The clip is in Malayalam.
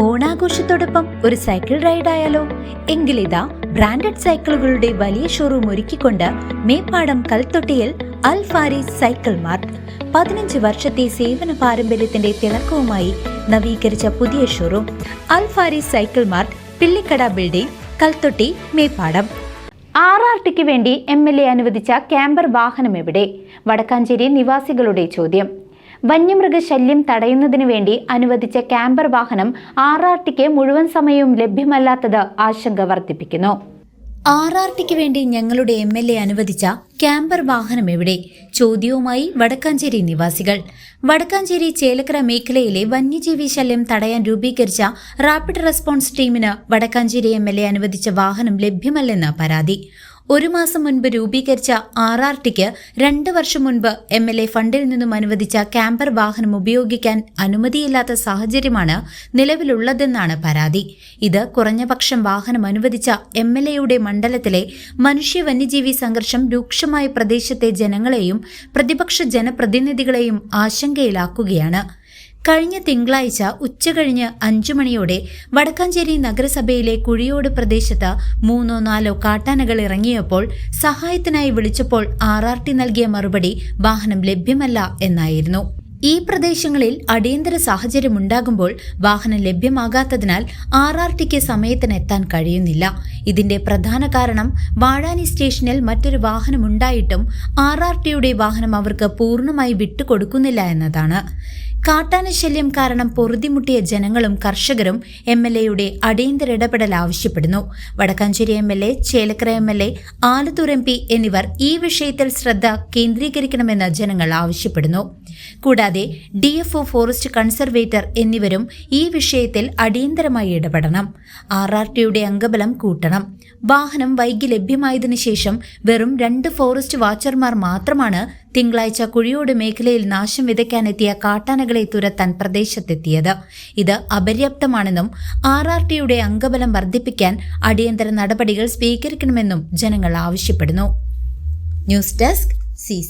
ഓണാഘോഷത്തോടൊപ്പം ഒരു സൈക്കിൾ റൈഡ് ആയാലോ എങ്കിലിതാ ബ്രാൻഡഡ് സൈക്കിളുകളുടെ വലിയ ഷോറൂം ഒരുക്കിക്കൊണ്ട് മേപ്പാടം കൽത്തൊട്ടിയിൽ അൽ ഫാരീസ് സൈക്കിൾ മാർട്ട്. പതിനഞ്ച് വർഷത്തെ സേവന പാരമ്പര്യത്തിന്റെ തിളക്കവുമായി നവീകരിച്ച പുതിയ showroom Al Faris cycle mart Pillikkada building Kalthotti Meppadam. R R tick വേണ്ടി എം എൽ എ അനുവദിച്ച ക്യാമ്പർ വാഹനം എവിടെ വടക്കാഞ്ചേരി നിവാസികളുടെ ചോദ്യം. വന്യമൃഗശല്യം തടയുന്നതിനു വേണ്ടി അനുവദിച്ച ക്യാമ്പർ വാഹനം ആർ ആർ ടിക്ക് മുഴുവൻ സമയവും ലഭ്യമല്ലാത്തത് ആശങ്ക വർദ്ധിപ്പിക്കുന്നു. ആർ ആർ ടിക്ക് വേണ്ടി ഞങ്ങളുടെ എം എൽ എ അനുവദിച്ച ക്യാമ്പർ വാഹനം എവിടെ? ചോദ്യവുമായി വടക്കാഞ്ചേരി നിവാസികൾ. വടക്കാഞ്ചേരി ചേലക്കര മേഖലയിലെ വന്യജീവി ശല്യം തടയാൻ രൂപീകരിച്ച റാപ്പിഡ് റെസ്പോൺസ് ടീമിന് വടക്കാഞ്ചേരി എം അനുവദിച്ച വാഹനം ലഭ്യമല്ലെന്ന് പരാതി. ഒരു മാസം മുൻപ് രൂപീകരിച്ച ആർ ആർ ടിക്ക് രണ്ട് വർഷം മുൻപ് എം എൽ എ ഫണ്ടിൽ നിന്നും അനുവദിച്ച ക്യാമ്പർ വാഹനം ഉപയോഗിക്കാൻ അനുമതിയില്ലാത്ത സാഹചര്യമാണ് നിലവിലുള്ളതെന്നാണ് പരാതി. ഇത് കുറഞ്ഞപക്ഷം വാഹനം അനുവദിച്ച എം എൽ എയുടെ മണ്ഡലത്തിലെ മനുഷ്യ വന്യജീവി സംഘർഷം രൂക്ഷമായ പ്രദേശത്തെ ജനങ്ങളെയും പ്രതിപക്ഷ ജനപ്രതിനിധികളെയും ആശങ്കയിലാക്കുകയാണ്. കഴിഞ്ഞ തിങ്കളാഴ്ച ഉച്ചകഴിഞ്ഞ് അഞ്ചു മണിയോടെ വടക്കാഞ്ചേരി നഗരസഭയിലെ കുഴിയോട് പ്രദേശത്ത് മൂന്നോ നാലോ കാട്ടാനകൾ ഇറങ്ങിയപ്പോൾ സഹായത്തിനായി വിളിച്ചപ്പോൾ ആർ ആർ ടി നൽകിയ മറുപടി വാഹനം ലഭ്യമല്ല എന്നായിരുന്നു. ഈ പ്രദേശങ്ങളിൽ അടിയന്തര സാഹചര്യമുണ്ടാകുമ്പോൾ വാഹനം ലഭ്യമാകാത്തതിനാൽ ആർ ആർ ടിക്ക് സമയത്തിന് എത്താൻ കഴിയുന്നില്ല. ഇതിന്റെ പ്രധാന കാരണം വാഴാനി സ്റ്റേഷനിൽ മറ്റൊരു വാഹനമുണ്ടായിട്ടും ആർ ആർ ടിയുടെ വാഹനം അവർക്ക് പൂർണമായി വിട്ടുകൊടുക്കുന്നില്ല എന്നതാണ്. കാട്ടാന കാട്ടാനശല്യം കാരണം പൊറുതിമുട്ടിയ ജനങ്ങളും കർഷകരും എം എൽ എയുടെ അടിയന്തര ഇടപെടൽ ആവശ്യപ്പെടുന്നു. Vadakkanchery M L A Chelakkara M L A Alathur M P എന്നിവർ ഈ വിഷയത്തിൽ ശ്രദ്ധ കേന്ദ്രീകരിക്കണമെന്ന് ജനങ്ങൾ ആവശ്യപ്പെടുന്നു. കൂടാതെ ഡി എഫ് ഫോറസ്റ്റ് കൺസർവേറ്റർ എന്നിവരും ഈ വിഷയത്തിൽ അടിയന്തരമായി ഇടപെടണം. ആർ ആർ ടിയുടെ അംഗബലം കൂട്ടണം. വാഹനം വൈകി ലഭ്യമായതിനു ശേഷം വെറും രണ്ട് ഫോറസ്റ്റ് വാച്ചർമാർ മാത്രമാണ് തിങ്കളാഴ്ച കുഴിയോട് മേഖലയിൽ നാശം വിതയ്ക്കാനെത്തിയ കാട്ടാനകളെ തുരത്താൻ പ്രദേശത്തെത്തിയത്. ഇത് അപര്യാപ്തമാണെന്നും ആർ ആർ ടിയുടെ അംഗബലം വർദ്ധിപ്പിക്കാൻ അടിയന്തര നടപടികൾ സ്വീകരിക്കണമെന്നും ജനങ്ങൾ ആവശ്യപ്പെടുന്നു. News desk C